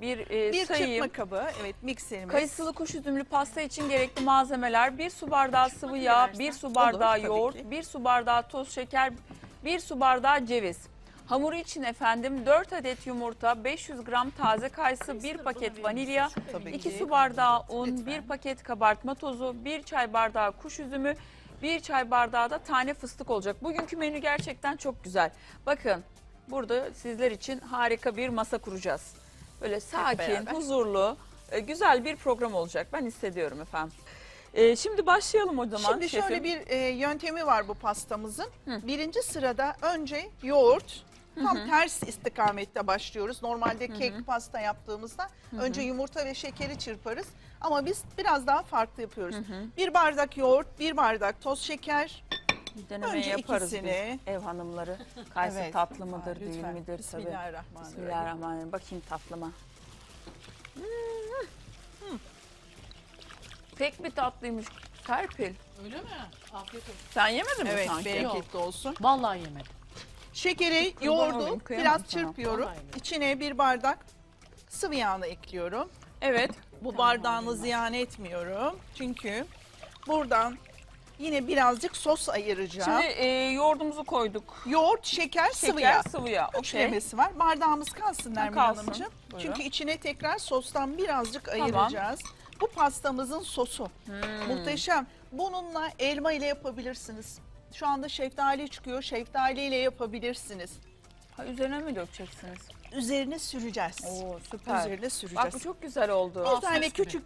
bir, e, Bir sayayım. çırpma kabı. Evet mikserimiz. Kayısılı kuş üzümlü pasta için gerekli malzemeler 1 su bardağı sıvı yağ, 1 su bardağı Olur, tabii yoğurt, ki. 1 su bardağı toz şeker, 1 su bardağı ceviz. Hamuru için efendim 4 adet yumurta, 500 gram taze kayısı, 1 paket vanilya, Tabii 2 ki. su bardağı un, Lütfen. 1 paket kabartma tozu, 1 çay bardağı kuş üzümü, 1 çay bardağı da tane fıstık olacak. Bugünkü menü gerçekten çok güzel. Bakın burada sizler için harika bir masa kuracağız. Böyle sakin, huzurlu, e, güzel bir program olacak. Ben hissediyorum efendim. E, şimdi başlayalım o zaman. Şimdi şöyle şefim. bir e, yöntemi var bu pastamızın. Hı. Birinci sırada önce yoğurt tam ters istikamette başlıyoruz. Normalde kek pasta yaptığımızda önce yumurta ve şekeri çırparız. Ama biz biraz daha farklı yapıyoruz. Bir bardak yoğurt, bir bardak toz şeker. Bir deneme önce yaparız ikisini. biz ev hanımları. Kayısı Evet. tatlı mıdır, Aa, değil lütfen. midir? Bismillahirrahmanirrahim. Bismillahirrahmanirrahim. Bakayım tatlıma. Hmm. Pek bir tatlıymış Serpil. Öyle mi? Afiyet olsun. Sen yemedin mi Evet, sanki? bereketli olsun. Vallahi yemedim. Şekeri, yoğurdu biraz sana. çırpıyorum. İçine bir bardak sıvı yağını ekliyorum. Evet. Bu bardağını ziyan etmiyorum. Çünkü buradan yine birazcık sos ayıracağım. Şimdi e, yoğurdumuzu koyduk. Yoğurt, şeker, sıvı Şeker, yağ. sıvı yağ. Üçlemesi var. Bardağımız kalsın Nermin kalsın. Hanımcığım. Buyurun. Çünkü içine tekrar sostan birazcık Tamam. ayıracağız. Bu pastamızın sosu. Hmm. Muhteşem. Bununla elma ile yapabilirsiniz. Şu anda şeftali çıkıyor. Şeftali ile yapabilirsiniz. Ha, üzerine mi dökeceksiniz? Üzerine süreceğiz. Oo süper. Üzerine süreceğiz. Bak bu çok güzel oldu. Bir tane küçük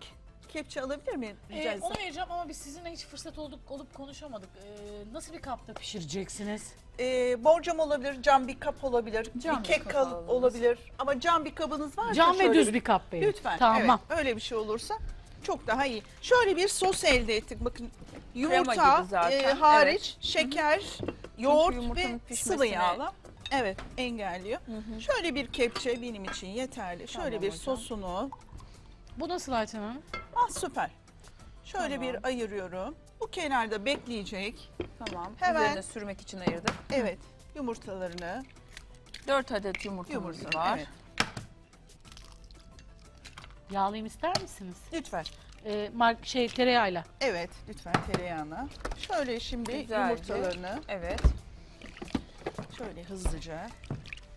kepçe alabilir miyim? Rica Ee, etsem. onu vereceğim ama biz sizinle hiç fırsat olduk, olup konuşamadık. Ee, nasıl bir kapta pişireceksiniz? Ee, borcam olabilir, cam bir kap olabilir, Cam bir bir kek kap alalım. olabilir. Ama cam bir kabınız varsa Cam ve düz bir kap benim. Lütfen. Tamam. Evet, öyle bir şey olursa çok daha iyi. Şöyle bir sos elde ettik. Bakın yumurta gibi zaten, e, hariç şeker, yoğurt yumurtanın ve pişmesine- sıvı yağla. Evet engelliyor. Şöyle bir kepçe benim için yeterli. Şöyle Tamam bir hocam. sosunu. Bu nasıl Ayten Hanım? Ah süper. Şöyle Tamam. bir ayırıyorum. Bu kenarda bekleyecek. Tamam. Hemen- Üzerine sürmek için ayırdık. Evet yumurtalarını. 4 adet yumurtamız Yumurta. var. Evet. Yağlayayım ister misiniz? Lütfen. Ee, mark şey tereyağıyla. Evet lütfen tereyağına. Şöyle şimdi Güzelce. yumurtalarını Evet. şöyle hızlıca.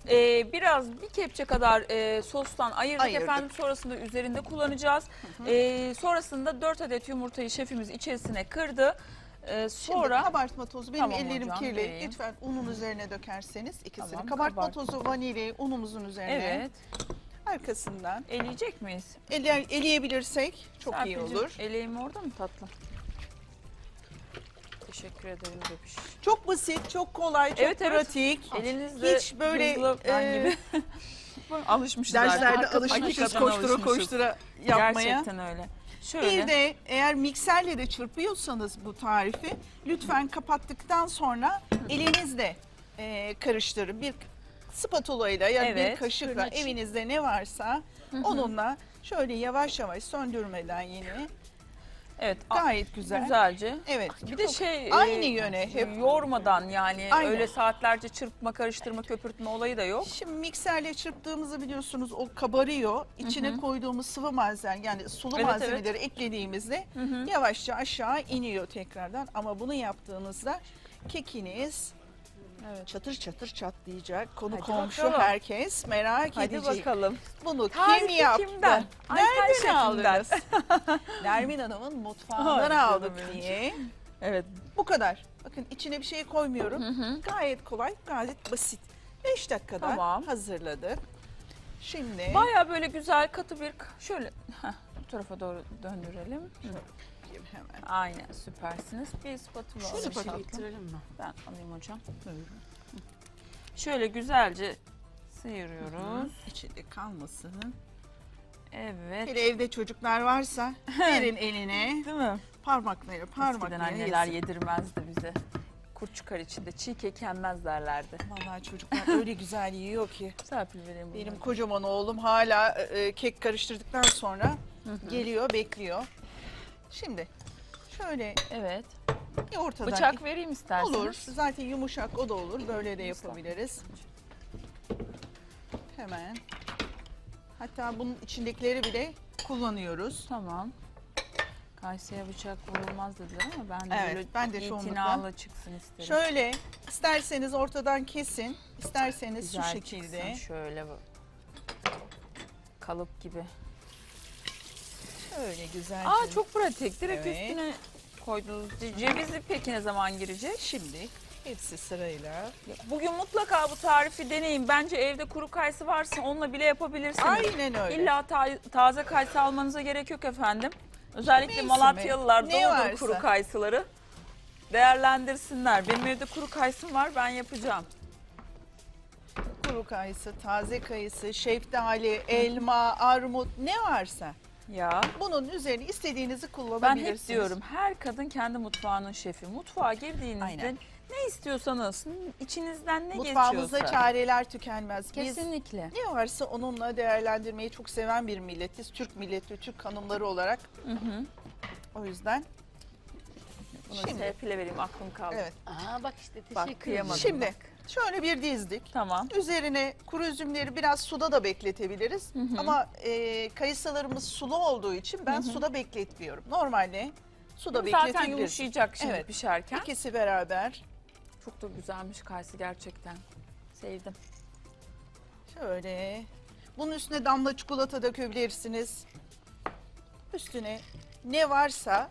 Ee, biraz bir kepçe kadar e, sostan ayırdık, Ayırdık. efendim. Sonrasında üzerinde kullanacağız. Ee, sonrasında 4 adet yumurtayı şefimiz içerisine kırdı. Ee, Sonra sonra kabartma tozu. Benim Tamam ellerim hocam, kirli. vereyim. Lütfen unun üzerine dökerseniz ikisini. Tamam, kabartma kabart- tozu, vanilya unumuzun üzerine. evet Arkasından eleyecek miyiz? eller, eleyebilirsek çok iyi Serpil'cim, olur. Eleğim orada mı tatlım? Teşekkür ederim bebiş. Çok basit, çok kolay, çok Evet, evet. pratik. Elinizde Hiç böyle, hızlı ben e, gibi. Alışmışız Derslerde alışmışız koştura alışmışız. koştura yapmaya. Gerçekten öyle. Şöyle. Bir de eğer mikserle de çırpıyorsanız bu tarifi lütfen kapattıktan sonra elinizle e, karıştırın. Bir spatula ile ya da bir Evet, kaşıkla fırın evinizde ne varsa onunla şöyle yavaş yavaş söndürmeden yine evet. gayet güzel. Güzelce. Evet. Bir de şey aynı e, yöne hep. yormadan yani Aynen. öyle saatlerce çırpma, karıştırma, köpürtme olayı da yok. Şimdi mikserle çırptığımızı biliyorsunuz o kabarıyor. İçine koyduğumuz sıvı malzeme yani sulu Evet, malzemeleri eklediğimizde yavaşça aşağı iniyor tekrardan. Ama bunu yaptığınızda kekiniz Evet. çatır çatır çatlayacak. Konu Hadi komşu bakalım. herkes merak Hadi edecek. bakalım. Bunu Tarifi kim yaptı? kimden? Nereden aldınız? Nermin Hanım'ın mutfağından aldık diye. Evet. Bu kadar. Bakın içine bir şey koymuyorum. Gayet kolay, gayet basit. 5 dakikada Tamam. hazırladık. Şimdi Baya böyle güzel katı bir şöyle heh, bu tarafa doğru döndürelim. Hı. hemen Aynen süpersiniz. Bir spatula Şöyle alayım bir şey mi? Ben alayım hocam. Buyurun. Şöyle güzelce sıyırıyoruz. içinde kalmasın. Evet. Hele evde çocuklar varsa verin eline Değil mi? parmakları Eskiden parmakları anneler yesin. yedirmezdi bize. Kurt çıkar içinde. Çiğ kek yenmez derlerdi. Vallahi çocuklar öyle güzel yiyor ki. Serpil vereyim bunu. Benim kocaman oğlum hala e, kek karıştırdıktan sonra geliyor, bekliyor. Şimdi şöyle Evet. Ortadan Bıçak vereyim isterseniz. olur. Zaten yumuşak o da olur. Böyle de yapabiliriz. Hemen Hatta bunun içindekileri bile kullanıyoruz. Tamam. Kayısıya bıçak vurulmaz dediler ama ben de Evet, böyle ben de çoğunlukla- itinalı çıksın isterim. Şöyle isterseniz ortadan kesin, isterseniz Güzel şu şekilde. çıksın şöyle bu. Kalıp gibi. Şöyle güzelce. Aa çok pratik. Direkt Evet. üstüne koydunuz. Cevizli peki ne zaman girecek? Şimdi hepsi sırayla. Bugün mutlaka bu tarifi deneyin. Bence evde kuru kayısı varsa onunla bile yapabilirsiniz. Aynen öyle. İlla ta- taze kayısı almanıza gerek yok efendim. Özellikle Malatyalılar varsa. kuru kayısıları. Değerlendirsinler. Benim evde kuru kayısım var ben yapacağım. Kuru kayısı, taze kayısı, şeftali, elma, armut ne varsa. Ya Bunun üzerine istediğinizi ben kullanabilirsiniz. hep diyorum her kadın kendi mutfağının şefi. Mutfağa girdiğinizde Aynen. ne istiyorsanız, içinizden ne Mutfağımızda geçiyorsa. çareler tükenmez. Biz Kesinlikle. ne varsa onunla değerlendirmeyi çok seven bir milletiz. Türk milleti, Türk hanımları olarak. Hı hı. O yüzden Bunu Şimdi. Serpil'e vereyim aklım kaldı. evet. Aa bak işte teşekkür Bak ederim. kıyamadım. Şimdi bak. şöyle bir dizdik. Tamam. Üzerine kuru üzümleri biraz suda da bekletebiliriz. Hı hı. Ama e, kayısılarımız sulu olduğu için ben Hı hı. suda bekletmiyorum. Normalde suda Zaten bekletebiliriz. yumuşayacak şimdi Evet. pişerken. İkisi beraber Çok da güzelmiş kayısı gerçekten. Sevdim. şöyle. Bunun üstüne damla çikolata dökebilirsiniz. Üstüne ne varsa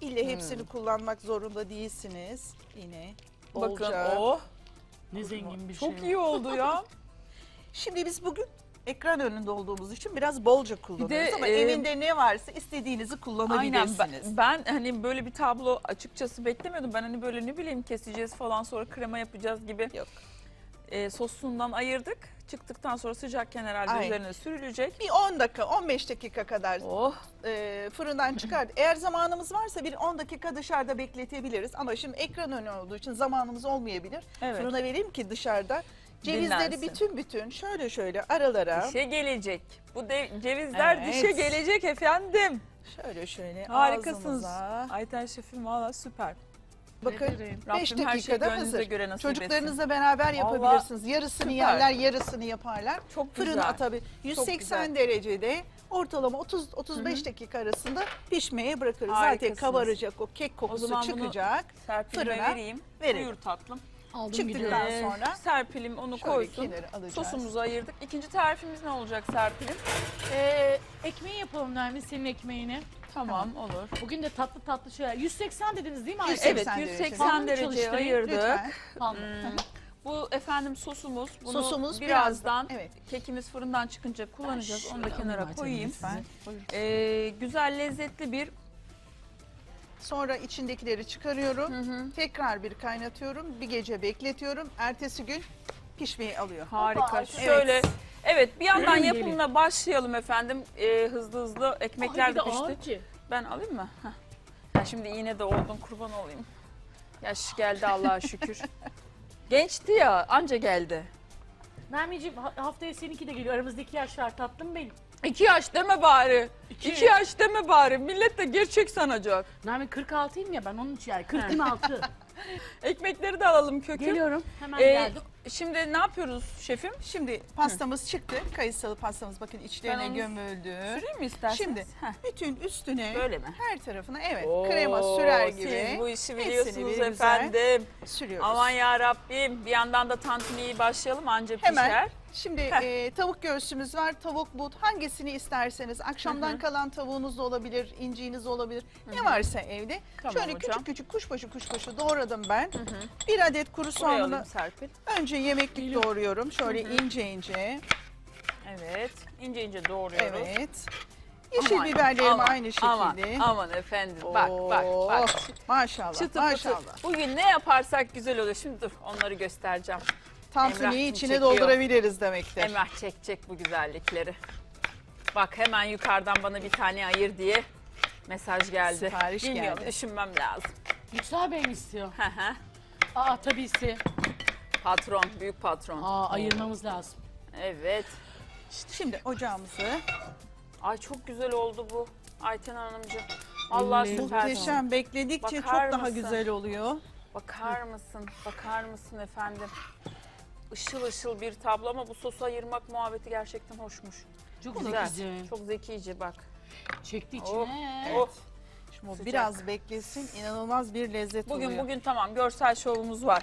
ille hepsini kullanmak zorunda değilsiniz. Yine bolca. Bakın oh Ne zengin bir şey. çok iyi oldu ya. Şimdi biz bugün ekran önünde olduğumuz için biraz bolca kullanıyoruz ama e, evinde ne varsa istediğinizi Aynen kullanabilirsiniz. ben, ben hani böyle bir tablo açıkçası beklemiyordum. Ben hani böyle ne bileyim keseceğiz falan sonra krema yapacağız gibi. Yok. E, sosundan ayırdık. Çıktıktan sonra sıcakken herhalde Aynen. üzerine sürülecek. Bir 10 dakika, 15 dakika kadar Oh e, fırından çıkart. Eğer zamanımız varsa bir 10 dakika dışarıda bekletebiliriz. Ama şimdi ekran önü olduğu için zamanımız olmayabilir. evet. Fırına vereyim ki dışarıda cevizleri Dinlensin. bütün bütün şöyle şöyle aralara Dişe gelecek. Bu de, cevizler Evet. dişe gelecek efendim. şöyle şöyle Harikasınız. ağzımıza. Ayten şefim valla süper. Bakın Ederim. 5 Rabbim her şeyi dakikada gönlünüze hazır. göre nasip. Çocuklarınızla beraber yapabilirsiniz. yarısını süper. yerler, yarısını yaparlar. Çok Fırına güzel. atabilir. 180 derecede ortalama 30 35 dakika arasında pişmeye bırakırız. Zaten kabaracak o kek kokusu bunu çıkacak. Serpil'ime Fırına vereyim. verelim. Buyur tatlım. Aldım Çıktıktan gidiyorum. Ee, sonra Serpil'im onu şöyle koysun. kenara alacağız. Sosumuzu ayırdık. İkinci tarifimiz ne olacak Serpil'im? Ee, ekmeği yapalım Nermin senin ekmeğini. Tamam, olur. Bugün de tatlı tatlı şeyler. 180 dediniz değil mi? 180 Evet derece. 180 Tamam, dereceye çalıştırayım. ayırdık. Lütfen. Tamam. Hmm, Bu efendim sosumuz. Bunu Sosumuz birazdan Evet. kekimiz fırından çıkınca kullanacağız. Onu da kenara koyayım. Lütfen. Ee, güzel lezzetli bir Sonra içindekileri çıkarıyorum. Tekrar bir kaynatıyorum. Bir gece bekletiyorum. Ertesi gün pişmeyi alıyor. harika. Hoppa, Şöyle evet bir yandan yapımına başlayalım efendim. Ee, hızlı hızlı ekmekler de pişti. Ben alayım mı? Heh. Ya şimdi iğne de oldum kurban olayım. Yaş geldi Allah'a şükür. Gençti ya anca geldi. Nermin'ciğim ha- haftaya seninki de geliyor. Aramızda iki yaş var tatlım benim. İki yaş deme bari. İki. İki yaş deme bari. Millet de gerçek sanacak. Nermin 46'yım ya ben onun için yani 46. Ekmekleri de alalım kökü. Geliyorum. Hemen Ee, geldim. Şimdi ne yapıyoruz şefim? Şimdi pastamız çıktı. Kayısılı pastamız bakın içlerine Ben onu gömüldü. Süreyim mi isterseniz? Şimdi Heh, bütün üstüne böyle mi? her tarafına evet Oo, krema sürer gibi Siz bu işi hepsini biliyorsunuz bir güzel efendim. sürüyoruz. Aman ya Rabbim. Bir yandan da tantuniyi başlayalım anca Hemen. pişer. Şimdi Heh. e, tavuk göğsümüz var, tavuk but hangisini isterseniz. Akşamdan Hı hı. kalan tavuğunuz da olabilir, inciğiniz olabilir. Ne varsa evde. Tamam Şöyle hocam. küçük küçük kuşbaşı kuşbaşı doğradım ben. Bir adet kuru Buraya soğanını alayım Serpil. önce yemeklik doğruyorum. Şöyle ince ince. Evet. İnce ince doğruyoruz. Evet. Yeşil Aman, biberlerim aman, aynı şekilde. Aman, aman efendim. Bak bak bak. Oh, Maşallah Çıtı maşallah. pıtı. Bugün ne yaparsak güzel oluyor. Şimdi dur onları göstereceğim. Tantuniyi içine çekiyor. doldurabiliriz demektir. Emrah çekecek bu güzellikleri. Bak hemen yukarıdan bana bir tane ayır diye mesaj geldi. Sipariş Bilmiyorum geldi. düşünmem lazım. Yüksel Bey mi istiyor? Hı hı. Aa tabisi. Patron, büyük patron. Aa, ayırmamız lazım. Evet. İşte Şimdi ocağımızı Ay çok güzel oldu bu Ayten Hanımcığım. Allah Ellerine süper. muhteşem bekledikçe Bakar çok daha güzel oluyor. Bakar mısın? Bakar mısın efendim? Işıl ışıl bir tablo ama bu sosu ayırmak muhabbeti gerçekten hoşmuş. Çok güzel. zekice. Çok zekice bak. Çekti oh, içine. Oh, oh. Şimdi o biraz beklesin inanılmaz bir lezzet Bugün oluyor. bugün tamam görsel şovumuz var.